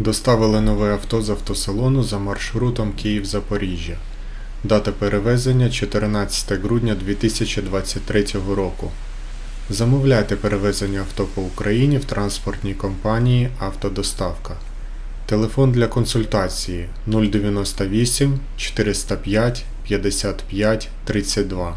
Доставили нове авто з автосалону за маршрутом Київ-Запоріжжя. Дата перевезення 14 грудня 2023 року. Замовляйте перевезення авто по Україні в транспортній компанії Автодоставка. Телефон для консультації 098 405 55 32